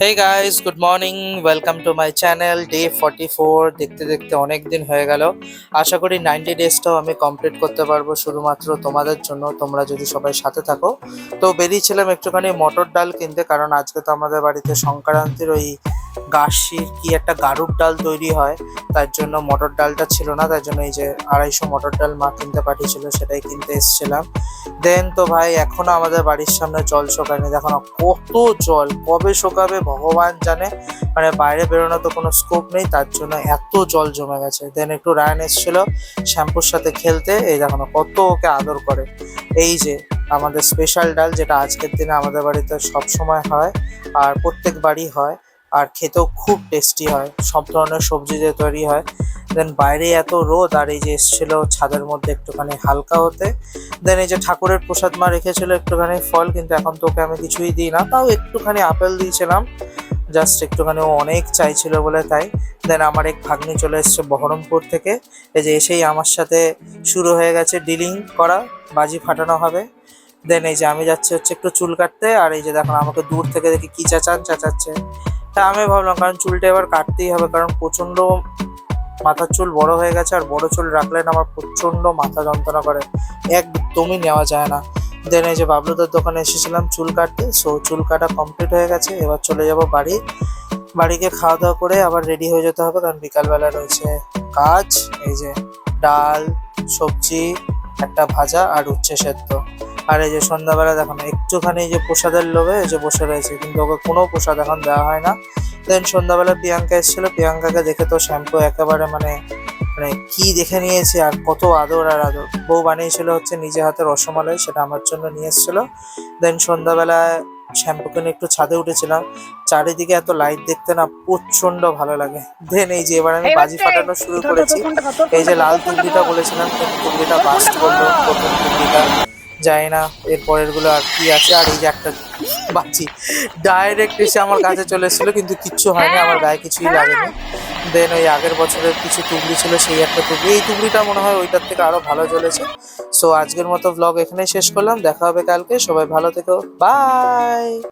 Hey guys good morning welcome to my channel day forty four দেখতে দেখতে অনেক দিন হয়ে গেল। আশা করি নাইনটি ডেজটাও আমি কমপ্লিট করতে পারব শুধুমাত্র তোমাদের জন্য। তোমরা যদি সবাই সাথে থাকো। তো বেরিয়েছিলাম একটুখানি মটর ডাল কিনতে, কারণ আজকে তো আমাদের বাড়িতে সংক্রান্তির ওই গাছির কি একটা গাড়ুর ডাল তৈরি হয়, তার জন্য মটর ডালটা ছিল না, তার জন্য এই যে আড়াইশো মটর ডাল মা কিনতে পাঠিয়েছিল, সেটাই কিনতে এসেছিলাম। দেন তো ভাই, এখনও আমাদের বাড়ির সামনে জল শোকায়নি। দেখো না, কত জল, কবে শোকাবে ভগবান জানে। মানে বাইরে বেরোনো তো কোনো স্কোপ নেই, তার জন্য এত জল জমে গেছে। দেন একটু রায়ন এসেছিল শ্যাম্পুর সাথে খেলতে, এই দেখো না, কত ওকে আদর করে। এই যে আমাদের স্পেশাল ডাল, যেটা আজকের দিনে আমাদের বাড়িতে সব সময় হয়, আর প্রত্যেক বাড়ি হয় আর খেতেও খুব টেস্টি হয়। সব ধরনের সবজি দিয়ে তৈরি হয়। দেন বাইরে এত রোদ আর এই যে এসেছিল ছাদের মধ্যে একটুখানি হালকা হতে। দেন এই যে ঠাকুরের প্রসাদ মা রেখেছিল একটুখানি ফল, কিন্তু এখন তোকে আমি কিছুই দিই না। তাও একটুখানি আপেল দিয়েছিলাম। জাস্ট একটুখানি ও অনেক চাইছিল বলে তাই। দেন আমার এক ভাগ্নি চলে এসছে বহরমপুর থেকে। এই যে এসেই আমার সাথে শুরু হয়ে গেছে ডিলিং করা, বাজি ফাটানো হবে। দেন এই যে আমি যাচ্ছি হচ্ছে একটু চুল কাটতে। আর এই যে দেখো আমাকে দূর থেকে দেখি কি চাচান চাচাচ্ছে। তা আমি ভাবলাম, কারণ চুলটা এবার কাটতেই হবে, কারণ প্রচণ্ড মাথার চুল বড় হয়ে গেছে আর বড় চুল রাখলে না আমার প্রচণ্ড মাথা যন্ত্রণা করে। একদমই নেওয়া যায় না। দেন এই যে বাবলুদের দোকানে এসেছিলাম চুল কাটতে সো চুল কাটা কমপ্লিট হয়ে গেছে, এবার চলে যাব বাড়ি। বাড়িকে খাওয়া দাওয়া করে আবার রেডি হয়ে যেতে হবে, কারণ বিকালবেলা রয়েছে কাজ, এই যে ডাল, সবজি, একটা ভাজা আর উচ্ছে সেদ্ধ। আর এই যে সন্ধ্যাবেলা দেখো না একটুখানি এই যে প্রসাদের লোভে এই যে বসে রয়েছে কিন্তু ওকে কোনো প্রসাদ এখন দেওয়া হয় না। দেন সন্ধ্যাবেলা প্রিয়াঙ্কা এসেছিল প্রিয়াঙ্কাকে দেখে তো শ্যাম্পু একেবারে মানে মানে কি দেখে নিয়েছে আর কত আদর আর আদর। বউ বানিয়েছিল হচ্ছে নিজে হাতে রসমালাই সেটা আমার জন্য নিয়ে এসেছিল। দেন সন্ধ্যাবেলায় শ্যাম্পু কিনে একটু ছাদে উঠেছিলাম চারিদিকে এত লাইট দেখতে না প্রচণ্ড ভালো লাগে। দেন এই যে এবার আমি বাজি ফাটানো শুরু করেছি। এই যে লাল তুবড়িটা বলেছিলাম তুবড়িটা বাস্ট করল প্রথম জানি না, এর পরেরগুলো আর কি আছে, আর এই যে একটা বাচ্চি ডাইরেক্ট এসে আমার কাছে চলে এসেছিল, কিন্তু কিচ্ছু হয়নি, আমার গায়ে কিছুই লাগেনি। দেন ওই আগের বছরের কিছু তুবড়ি ছিল, সেই একটা টুকরি, এই তুবড়িটা মনে হয় ওইটার থেকে আরও ভালো চলেছে সো আজকের মতো ব্লগ এখানেই শেষ করলাম, দেখা হবে কালকে, সবাই ভালো থেকো বাই